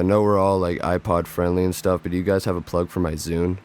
I know we're all like iPod friendly and stuff, but do you guys have a plug for my Zune?